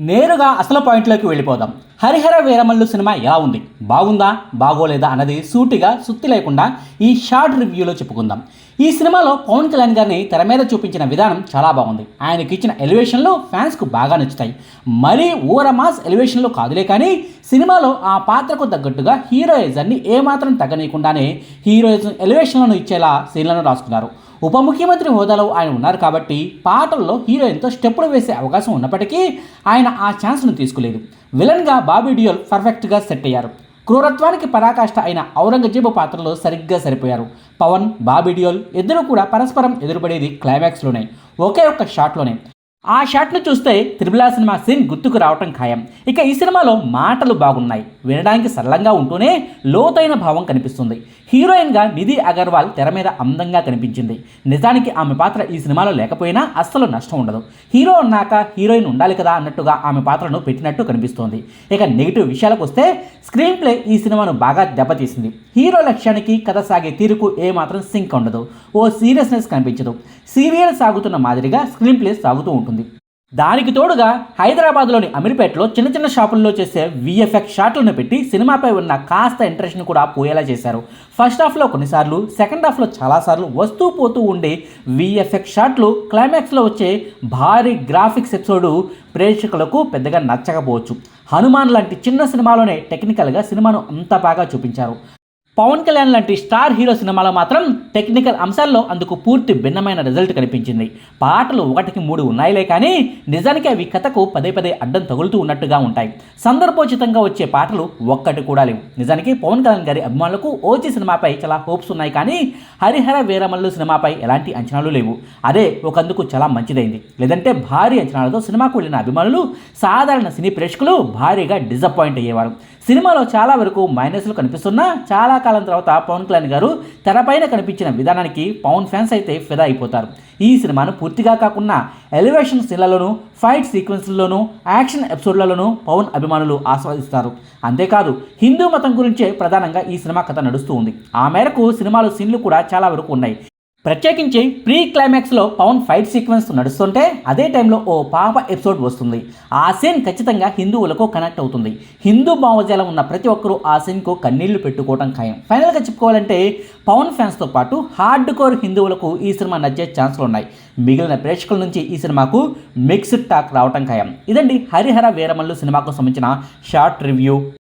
నేరుగా అసలు పాయింట్లోకి వెళ్ళిపోదాం. హరిహర వీరమల్లు సినిమా ఎలా ఉంది? బాగుందా? బాగోలేదా? అన్నది సూటిగా సుత్తి లేకుండా ఈ షార్ట్ రివ్యూలో చెప్పుకుందాం. ఈ సినిమాలో పవన్ కళ్యాణ్ గారిని తెర మీద చూపించిన విధానం చాలా బాగుంది. ఆయనకి ఇచ్చిన ఎలివేషన్లు ఫ్యాన్స్కు బాగా నచ్చుతాయి. మరీ ఊర మాస్ ఎలివేషన్లు కాదులే కానీ సినిమాలో ఆ పాత్రకు తగ్గట్టుగా హీరోయిజాన్ని ఏమాత్రం తగ్గనీయకుండానే హీరోయిజం ఎలివేషన్లను ఇచ్చేలా సీన్లను రాసుకున్నారు. ఉప ముఖ్యమంత్రి హోదాలో ఆయన ఉన్నారు కాబట్టి పాటల్లో హీరోయిన్తో స్టెప్పులు వేసే అవకాశం ఉన్నప్పటికీ ఆయన ఆ ఛాన్స్ను తీసుకోలేదు. విలన్గా బాబీ డియోల్ పర్ఫెక్ట్గా సెట్ అయ్యారు. క్రూరత్వానికి పరాకాష్ట అయిన ఔరంగజేబు పాత్రలో సరిగ్గా సరిపోయారు. పవన్ బాబీ డియోల్ ఇద్దరు కూడా పరస్పరం ఎదురుపడేది క్లైమాక్స్లోనే ఒకే ఒక్క షాట్లోనే ఆ షాట్ను చూస్తే త్రిబులా సినిమా సీన్ గుర్తుకు రావటం ఖాయం. ఇక ఈ సినిమాలో మాటలు బాగున్నాయి. వినడానికి సరళంగా ఉంటూనే లోతైన భావం కనిపిస్తుంది. హీరోయిన్గా నిధి అగర్వాల్ తెర మీద అందంగా కనిపించింది. నిజానికి ఆమె పాత్ర ఈ సినిమాలో లేకపోయినా అస్సలు నష్టం ఉండదు. హీరో ఉన్నాక హీరోయిన్ ఉండాలి కదా అన్నట్టుగా ఆమె పాత్రను పెట్టినట్టు కనిపిస్తోంది. ఇక నెగిటివ్ విషయాలకు వస్తే స్క్రీన్ ప్లే ఈ సినిమాను బాగా దెబ్బతీసింది. హీరో లక్ష్యానికి కథ సాగే తీరుకు ఏమాత్రం సింక్ ఉండదు. ఓ సీరియస్నెస్ కనిపించదు. సీరియల్ సాగుతున్న మాదిరిగా స్క్రీన్ ప్లే సాగుతూ ఉంటుంది. దానికి తోడుగా హైదరాబాద్లోని అమీర్పేటలో చిన్న చిన్న షాపుల్లో చేసే విఎఫ్ఎక్స్ షాట్లను పెట్టి సినిమాపై ఉన్న కాస్త ఇంట్రెస్ట్ని కూడా పోయేలా చేశారు. ఫస్ట్ హాఫ్లో కొన్నిసార్లు సెకండ్ హాఫ్లో చాలాసార్లు వస్తూ పోతూ ఉండే విఎఫ్ఎక్స్ షాట్లు క్లైమాక్స్లో వచ్చే భారీ గ్రాఫిక్స్ ఎపిసోడు ప్రేక్షకులకు పెద్దగా నచ్చకపోవచ్చు. హనుమాన్ లాంటి చిన్న సినిమాలోనే టెక్నికల్గా సినిమాను అంత బాగా చూపించారు. పవన్ కళ్యాణ్ లాంటి స్టార్ హీరో సినిమాలో మాత్రం టెక్నికల్ అంశాల్లో అందుకు పూర్తి భిన్నమైన రిజల్ట్ కనిపించింది. పాటలు ఒకటికి మూడు ఉన్నాయిలే కానీ నిజానికి అవి కథకు పదే పదే అడ్డం తగులుతూ ఉన్నట్టుగా ఉంటాయి. సందర్భోచితంగా వచ్చే పాటలు ఒక్కటి కూడా లేవు. నిజానికి పవన్ కళ్యాణ్ గారి అభిమానులకు ఓచి సినిమాపై చాలా హోప్స్ ఉన్నాయి కానీ హరిహర వీరమల్లు సినిమాపై ఎలాంటి అంచనాలు లేవు. అదే ఒకందుకు చాలా మంచిదైంది. లేదంటే భారీ అంచనాలతో సినిమాకు వెళ్ళిన అభిమానులు సాధారణ సినీ ప్రేక్షకులు భారీగా డిసప్పాయింట్ అయ్యేవారు. సినిమాలో చాలా వరకు మైనస్లు కనిపిస్తున్నా చాలా కాలం తర్వాత పవన్ కళ్యాణ్ గారు తెరపైన కనిపించిన విధానానికి పవన్ ఫ్యాన్స్ అయితే ఫిదా అయిపోతారు. ఈ సినిమాను పూర్తిగా కాకుండా ఎలివేషన్ సీన్లలోనూ ఫైట్ సీక్వెన్స్లలోనూ యాక్షన్ ఎపిసోడ్లలోనూ పవన్ అభిమానులు ఆస్వాదిస్తారు. అంతేకాదు హిందూ మతం గురించే ప్రధానంగా ఈ సినిమా కథ నడుస్తూ ఉంది. ఆ మేరకు సినిమాలో సీన్లు కూడా చాలా వరకు ఉన్నాయి. ప్రత్యేకించి ప్రీ క్లైమాక్స్లో పవన్ ఫైట్ సీక్వెన్స్ నడుస్తుంటే అదే టైంలో ఓ పాప ఎపిసోడ్ వస్తుంది. ఆ సీన్ ఖచ్చితంగా హిందువులకు కనెక్ట్ అవుతుంది. హిందూ భావజాలం ఉన్న ప్రతి ఒక్కరూ ఆ సీన్కు కన్నీళ్ళు పెట్టుకోవడం ఖాయం. ఫైనల్గా చెప్పుకోవాలంటే పవన్ ఫ్యాన్స్తో పాటు హార్డ్ కోర్ హిందువులకు ఈ సినిమా నచ్చే ఛాన్సులు ఉన్నాయి. మిగిలిన ప్రేక్షకుల నుంచి ఈ సినిమాకు మిక్స్డ్ టాక్ రావటం ఖాయం. ఇదండి హరిహర వీరమల్లు సినిమాకు సంబంధించిన షార్ట్ రివ్యూ.